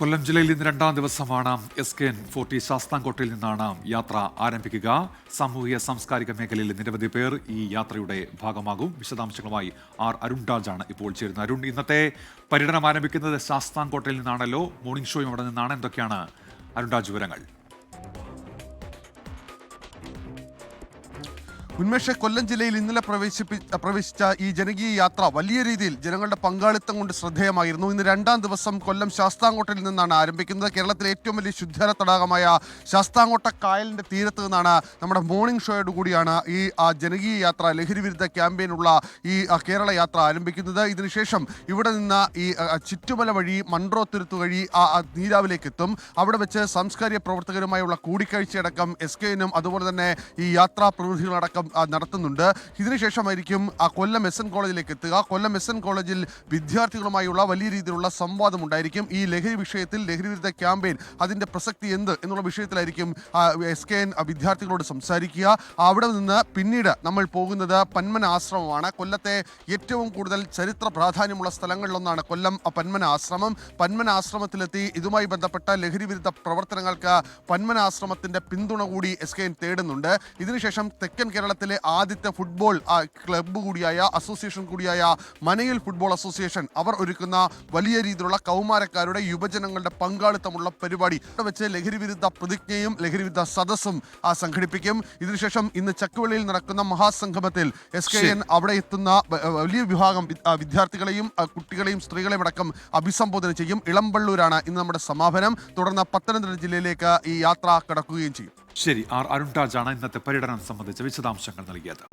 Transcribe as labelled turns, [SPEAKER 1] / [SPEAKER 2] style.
[SPEAKER 1] കൊല്ലം ജില്ലയിൽ ഇന്ന് രണ്ടാം ദിവസമാണ് എസ് കെ എൻ ഫോർട്ടി ശാസ്താംകോട്ടയിൽ നിന്നാണ് യാത്ര ആരംഭിക്കുക. സാമൂഹിക സാംസ്കാരിക മേഖലയിൽ നിരവധി പേർ ഈ യാത്രയുടെ ഭാഗമാകും. വിശദാംശങ്ങളുമായി ആർ അരുൺ രാജാണ് ഇപ്പോൾ ചേരുന്നത്. അരുൺ ഇന്നത്തെ പര്യടനം ആരംഭിക്കുന്നത് ശാസ്താംകോട്ടയിൽ നിന്നാണല്ലോ? മോർണിംഗ് ഷോയും അവിടെ നിന്നാണ്. എന്തൊക്കെയാണ് അരുൺ രാജ് വിവരങ്ങൾ?
[SPEAKER 2] ഉന്മേഷ കൊല്ലം ജില്ലയിൽ ഇന്നലെ പ്രവേശിപ്പി പ്രവേശിച്ച ഈ ജനകീയ യാത്ര വലിയ രീതിയിൽ ജനങ്ങളുടെ പങ്കാളിത്തം കൊണ്ട് ശ്രദ്ധേയമായിരുന്നു. ഇന്ന് രണ്ടാം ദിവസം കൊല്ലം ശാസ്താംകോട്ടയിൽ നിന്നാണ് ആരംഭിക്കുന്നത്. കേരളത്തിലെ ഏറ്റവും വലിയ ശുദ്ധജല തടാകമായ ശാസ്താംകോട്ട കായലിന്റെ തീരത്ത് നിന്നാണ് നമ്മുടെ മോർണിംഗ് ഷോയോട് കൂടിയാണ് ഈ ആ, ജനകീയ യാത്ര ലഹരി വിരുദ്ധ ക്യാമ്പയിനുള്ള ഈ കേരള യാത്ര ആരംഭിക്കുന്നത്. ഇതിനുശേഷം ഇവിടെ നിന്ന് ഈ ചുറ്റുമല വഴി മൺട്രോത്തുരുത്ത് വഴി ആ നീരാവിലേക്ക് എത്തും. അവിടെ വെച്ച് സാംസ്കാരിക പ്രവർത്തകരുമായുള്ള കൂടിക്കാഴ്ചയടക്കം എസ് കെ എനും അതുപോലെ തന്നെ ഈ യാത്രാ പ്രതിനിധികളടക്കം നടത്തുന്നുണ്ട്. ഇതിനുശേഷമായിരിക്കും ആ കൊല്ലം എസ് എൻ കോളേജിലേക്ക് എത്തുക. കൊല്ലം എസ് എൻ കോളേജിൽ വിദ്യാർത്ഥികളുമായുള്ള വലിയ രീതിയിലുള്ള സംവാദം ഉണ്ടായിരിക്കും. ഈ ലഹരി വിഷയത്തിൽ ലഹരി വിരുദ്ധ ക്യാമ്പയിൻ അതിന്റെ പ്രസക്തി എന്ത് എന്നുള്ള വിഷയത്തിലായിരിക്കും എസ് കെ എൻ വിദ്യാർത്ഥികളോട് സംസാരിക്കുക. അവിടെ നിന്ന് പിന്നീട് നമ്മൾ പോകുന്നത് പന്മന ആശ്രമമാണ്. കൊല്ലത്തെ ഏറ്റവും കൂടുതൽ ചരിത്ര പ്രാധാന്യമുള്ള സ്ഥലങ്ങളിലൊന്നാണ് കൊല്ലം പന്മന ആശ്രമം. പന്മന ആശ്രമത്തിലെത്തി ഇതുമായി ബന്ധപ്പെട്ട ലഹരി വിരുദ്ധ പ്രവർത്തനങ്ങൾക്ക് പന്മന ആശ്രമത്തിന്റെ പിന്തുണ കൂടി എസ് കെ എൻ തേടുന്നുണ്ട്. ഇതിനുശേഷം തെക്കൻ കേരളത്തിലെ ആദ്യത്തെ ഫുട്ബോൾ ക്ലബ്ബ് കൂടിയായ അസോസിയേഷൻ കൂടിയായ മനയിൽ ഫുട്ബോൾ അസോസിയേഷൻ അവർ ഒരുക്കുന്ന വലിയ രീതിയിലുള്ള കൗമാരക്കാരുടെ യുവജനങ്ങളുടെ പങ്കാളിത്തമുള്ള പരിപാടി. അവിടെ വെച്ച് ലഹരി വിരുദ്ധ പ്രതിജ്ഞയും ലഹരി വിരുദ്ധ സദസ്സും സംഘടിപ്പിക്കും. ഇതിനുശേഷം ഇന്ന് ചക്കുവള്ളിയിൽ നടക്കുന്ന മഹാസംഗമത്തിൽ എസ് കെ എൻ അവിടെ എത്തുന്ന വലിയ വിഭാഗം വിദ്യാർത്ഥികളെയും കുട്ടികളെയും സ്ത്രീകളെയും അടക്കം അഭിസംബോധന ചെയ്യും. ഇളമ്പള്ളൂരാണ് ഇന്ന് നമ്മുടെ സമാപനം. തുടർന്ന് പത്തനംതിട്ട ജില്ലയിലേക്ക് ഈ യാത്ര കടക്കുകയും ചെയ്യും.
[SPEAKER 1] ശരി ആർ അരുൺ ടാജാണ് ഇന്നത്തെ പര്യടനം സംബന്ധിച്ച വിശദാംശങ്ങൾ നൽകിയത്.